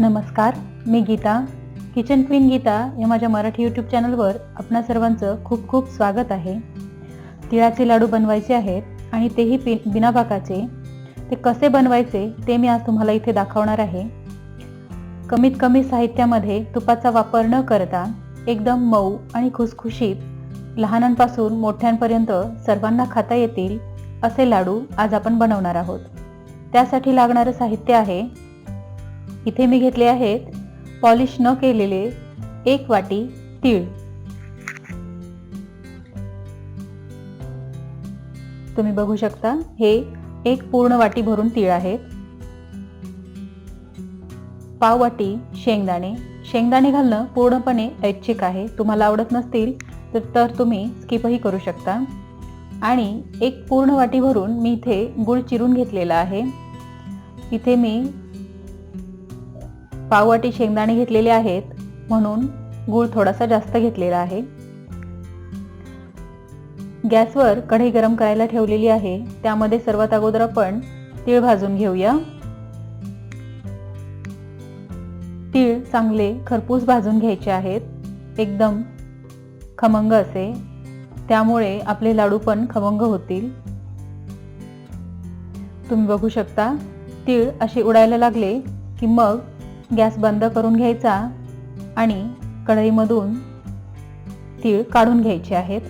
नमस्कार मी Geeta kitchen queen Geeta या माझ्या मराठी यूट्यूब चॅनलवर आपणा सर्वांचं खूप खूप स्वागत आहे. तिळाचे लाडू बनवायचे आहेत आणि तेही पि बिनाबाकाचे ते कसे बनवायचे ते मी आज तुम्हाला इथे दाखवणार आहे. कमीत कमी साहित्यामध्ये तुपाचा वापर न करता एकदम मऊ आणि खुसखुशीत लहानांपासून मोठ्यांपर्यंत सर्वांना खाता येतील असे लाडू आज आपण बनवणार आहोत. त्यासाठी लागणारं साहित्य आहे इथे मी घेतले आहेत पॉलिश न केलेले एक वाटी तीळ. तुम्ही बघू शकता हे एक पूर्ण वाटी भरून तीळ आहेत. पाव वाटी शेंगदाणे. शेंगदाणे घालणं पूर्णपणे ऐच्छिक आहे. तुम्हाला आवडत नसतील तर तर तुम्ही स्किपही करू शकता. आणि एक पूर्ण वाटी भरून मी इथे गुळ चिरून घेतलेला आहे. इथे मी पाववाटी शेंगदाणे घेतलेले आहेत म्हणून गूळ थोडासा जास्त घेतलेला आहे. गॅसवर कढई गरम करायला ठेवलेली आहे त्यामध्ये सर्वात अगोदर आपण तीळ भाजून घेऊया. तीळ चांगले खरपूस भाजून घ्यायचे आहेत एकदम खमंग असे. त्यामुळे आपले लाडू पण खमंग होतील. तुम्ही बघू शकता तीळ असे उडायला लागले की मग गॅस बंद करून घ्यायचा आणि कढईमधून तीळ काढून घ्यायचे आहेत.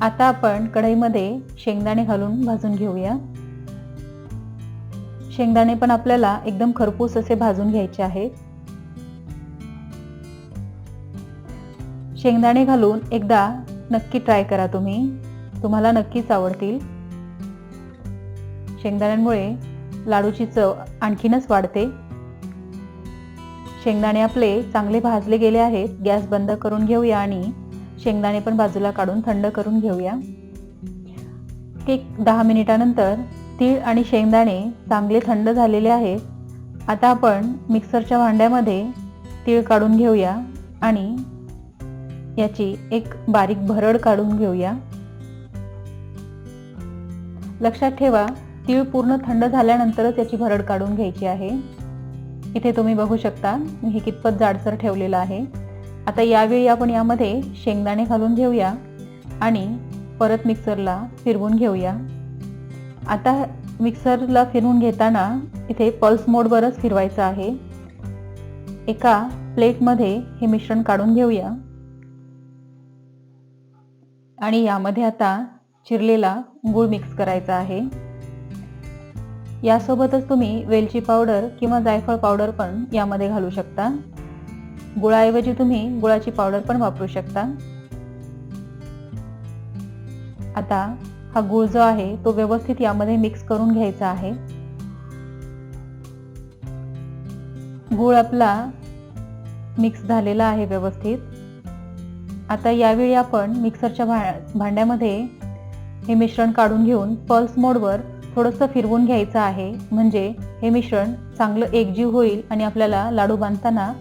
आता आपण कढईमध्ये शेंगदाणे घालून भाजून घेऊया. शेंगदाणे पण आपल्याला एकदम खरपूस असे भाजून घ्यायचे आहेत. शेंगदाणे घालून एकदा नक्की ट्राय करा तुम्ही. तुम्हाला नक्कीच आवडतील. शेंगदाण्यांमुळे लाडूची चव आणखीनच वाढते. शेंगदाणे आपले चांगले भाजले गेले आहेत. गॅस बंद करून घेऊया आणि शेंगदाणे पण बाजूला काढून थंड करून घेऊया. एक दहा मिनिटानंतर तीळ आणि शेंगदाणे चांगले थंड झालेले आहेत. आता आपण मिक्सरच्या भांड्यामध्ये तीळ काढून घेऊया आणि याची एक बारीक भरड काढून घेऊया. लक्षात ठेवा तीळ पूर्ण थंड झाल्यानंतरच याची भरड काढून घ्यायची आहे. इथे तुम्ही बघू शकता मी हे कितपत जाडसर ठेवलेलं आहे. आता यावेळी आपण यामध्ये शेंगदाणे घालून घेऊया आणि परत मिक्सरला फिरवून घेऊया. आता मिक्सरला फिरवून घेताना इथे पल्स मोडवरच फिरवायचं आहे. एका प्लेटमध्ये हे मिश्रण काढून घेऊया. आणि यामध्ये आता चिरलेला गूळ मिक्स करायचा आहे. यासोबतच तुम्ही वेलची पावडर किंवा जायफळ पावडर पण यामध्ये घालू शकता. गुळाऐवजी तुम्ही गुळाची पावडर पण वापरू शकता. आता हा गुळ जो आहे तो व्यवस्थित यामध्ये मिक्स करून घ्यायचा आहे. गुळ आपला मिक्स झालेला आहे व्यवस्थित. आता यावेळी आपण मिक्सरच्या भांड्यामध्ये हे मिश्रण काढून घेऊन पल्स मोडवर थोडंसं फिरवून घ्यायचं आहे. म्हणजे हे मिश्रण चांगलं एकजीव होईल आणि आपल्याला लाडू बांधताना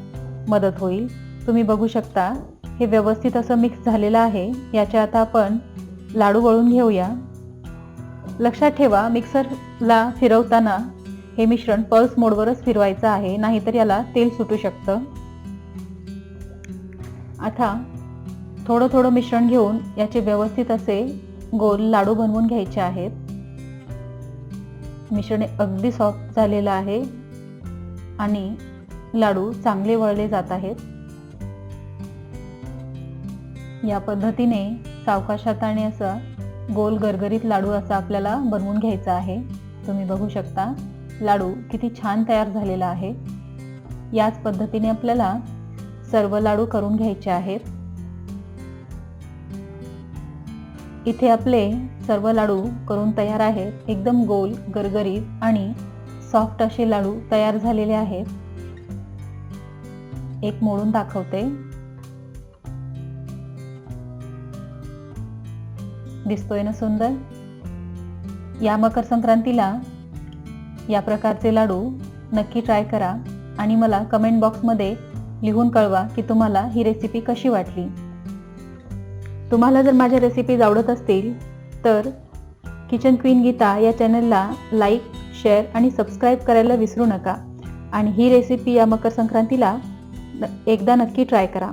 मदत होईल. तुम्ही बघू शकता हे व्यवस्थित असं मिक्स झालेलं आहे. याच्या आता आपण लाडू वळून घेऊया. लक्षात ठेवा मिक्सरला फिरवताना हे मिश्रण पल्स मोडवरच फिरवायचं आहे. नाहीतर याला तेल सुटू शकतं. आता थोडं थोडं मिश्रण घेऊन याचे व्यवस्थित असे गोल लाडू बनवून घ्यायचे आहेत. मिश्रण अगदी सॉफ्ट झालेलं आहे. आणि लाडू चांगले वळले जात आहेत. या पद्धतीने सावकाश हाताने असं गोल गरगरीत लाडू असा आपल्याला बनवून घ्यायचा आहे. तुम्ही बघू शकता लाडू किती छान तयार झालेला आहे. याच पद्धतीने आपल्याला सर्व लाडू करून घ्यायचे आहेत. इथे आपले सर्व लाडू करून तयार आहेत. एकदम गोल गरगरीत आणि सॉफ्ट असे लाडू तयार झालेले आहेत. एक मोडून दाखवते. दिसतोय ना सुंदर? या मकर संक्रांतीला या प्रकारचे लाडू नक्की ट्राय करा आणि मला कमेंट बॉक्समध्ये लिहून कळवा की तुम्हाला ही रेसिपी कशी वाटली. तुम्हाला जर माझ्या रेसिपीज आवडत असतील तर किचन क्वीन गीता या चॅनलला लाईक शेअर आणि सबस्क्राईब करायला विसरू नका. आणि ही रेसिपी या मकर संक्रांतीला एकदा नक्की ट्राय करा.